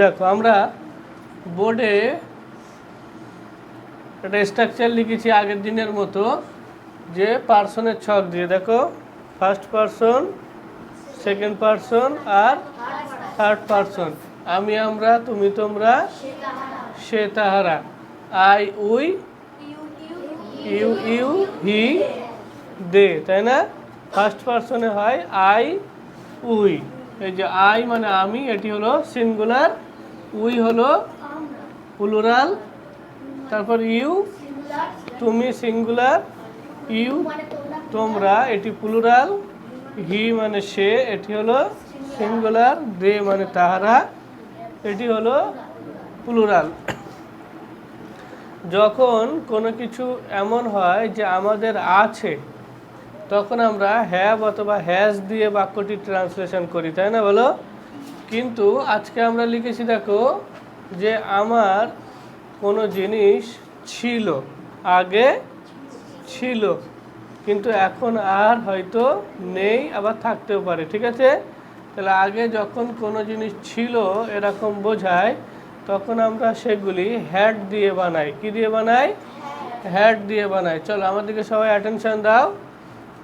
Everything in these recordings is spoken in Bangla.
দেখো, আমরা বোর্ডে একটা স্ট্রাকচার লিখেছি আগের দিনের মতো, যে পার্সনের ছক দিয়ে। দেখো ফার্স্ট পার্সন সেকেন্ড পার্সন আর থার্ড পার্সন আমি, আমরা, তুমি, তোমরা, সে তাহারা। I we you you he they তাই না? ফার্স্ট পার্সনে হয় আই উই। এই যে আই মানে আমি, এটি হলো সিঙ্গুলার উই হলো প্লুরাল, তারপর ইউ, তুমি সিঙ্গুলার, ইউ, তোমরা, এটি প্লুরাল, হি মানে সে, এটি হলো সিঙ্গুলার, দে মানে তাহারা, এটি হলো প্লুরাল। যখন কোনো কিছু এমন হয় যে আমাদের আছে, তখন আমরা হ্যাভ অথবা হ্যাজ দিয়ে বাক্যটি ট্রান্সলেশন করি, তাই না বলো? কিন্তু আজকে আমরা লিখেছি দেখো যে আমার কোনো জিনিস ছিল আগে ছিল কিন্তু এখন আর হয়তো নেই আবার থাকতেও পারে ঠিক আছে? তাহলে আগে যখন কোনো জিনিস ছিল এরকম বোঝায় তখন আমরা সেগুলি হ্যাড দিয়ে বানাই। কি দিয়ে বানাই? হ্যাড দিয়ে বানাই। চলো আমাদেরকে সবাই অ্যাটেনশন দাও।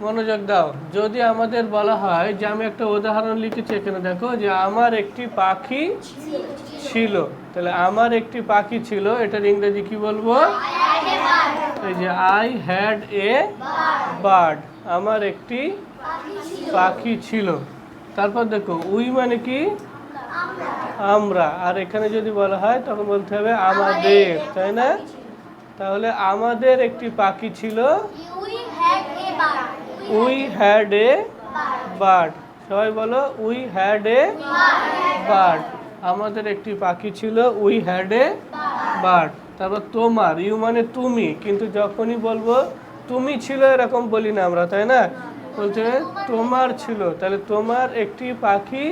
মনোযোগ দাও। যদি আমাদের বলা হয় যে আমি একটা উদাহরণ লিখেছি এখানে, দেখো যে আমার একটি পাখি ছিল। তাহলে আমার একটি পাখি ছিল, এটার ইংরেজি কি বলব? এই যে আই হ্যাড এ বার্ড আমার একটি পাখি ছিল। তারপর দেখো উই মানে কি? আমরা। আর এখানে যদি বলা হয়, তখন বলতে হবে আমাদের তাই না? তাহলে আমাদের একটি পাখি ছিল। We had a bird. সবাই বলো উই হ্যাড এ বার্ড। আমাদের একটি পাখি ছিল উই হ্যাড এ বার্ড। তারপর তোমার ইউ মানে তুমি কিন্তু যখনই বলব তুমি ছিল এরকম বলি না আমরা তাই না? বলছে তোমার ছিল। তাহলে তোমার একটি পাখি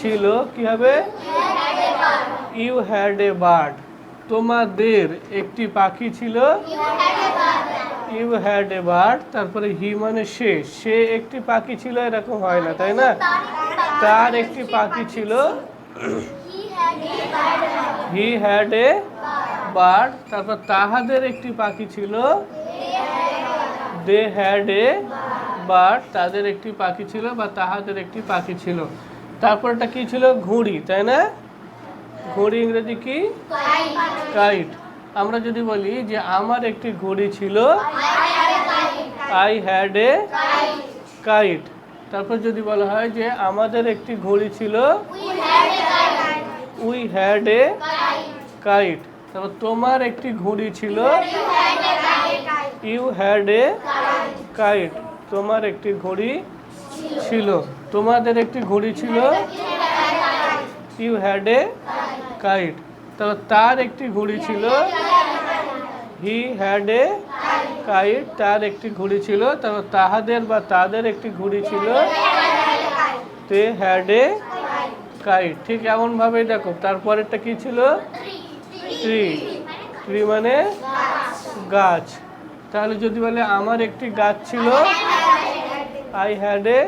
ছিল কি হবে? ইউ হ্যাড এ বার্ড তোমাদের একটি পাখি ছিল? ইউ হ্যাড এ বার্ড তারপরে হি মানে সে। সে একটি পাখি ছিল, এরকম হয় না, তাই না? তার একটি পাখি ছিল। হি হ্যাড এ বার্ড তারপর তাহাদের একটি পাখি ছিল। দে হ্যাড এ বার্ড তাদের একটি পাখি ছিল বা তাহাদের একটি পাখি ছিল। তারপরটা কি ছিল? ঘুড়ি, তাই না? ঘুড়ি ইংরেজি কি? কাইট আমরা যদি বলি যে আমার একটি ঘড়ি ছিল আই হ্যাড এ কাইট তারপর যদি বলা হয় যে আমাদের একটি ঘড়ি ছিল উই হ্যাড এ কাইট তারপর তোমার একটি ঘড়ি ছিল ইউ হ্যাড এ কাইট তোমার একটি ঘড়ি ছিল। তোমাদের একটি ঘড়ি ছিল ইউ হ্যাড এ কাইট। তারপর তার একটি ঘুড়ি ছিল হি হ্যাড এ কাইট। তার একটি ঘড়ি ছিল তারপর তাহাদের বা তাদের একটি ঘড়ি ছিল তে হ্যাড এ কাইট। ঠিক এমনভাবেই দেখো তারপরেরটা কি ছিল? ট্রি ট্রি মানে গাছ। তাহলে যদি বলে আমার একটি গাছ ছিল আই হ্যাড এ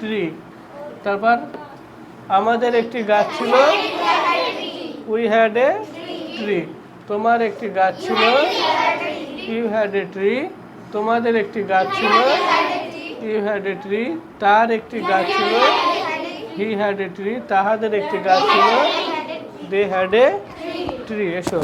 ট্রি তারপর আমাদের একটি গাছ ছিল উই হ্যাড এ ট্রি তোমার একটি গাছ ছিল। ইউ হ্যাড এ ট্রি তোমাদের একটি গাছ ছিল। ইউ হ্যাড এ ট্রি তার একটি গাছ ছিল। হি হ্যাড এ ট্রি তাহাদের একটি গাছ ছিল। দে হ্যাড এ ট্রি এসো।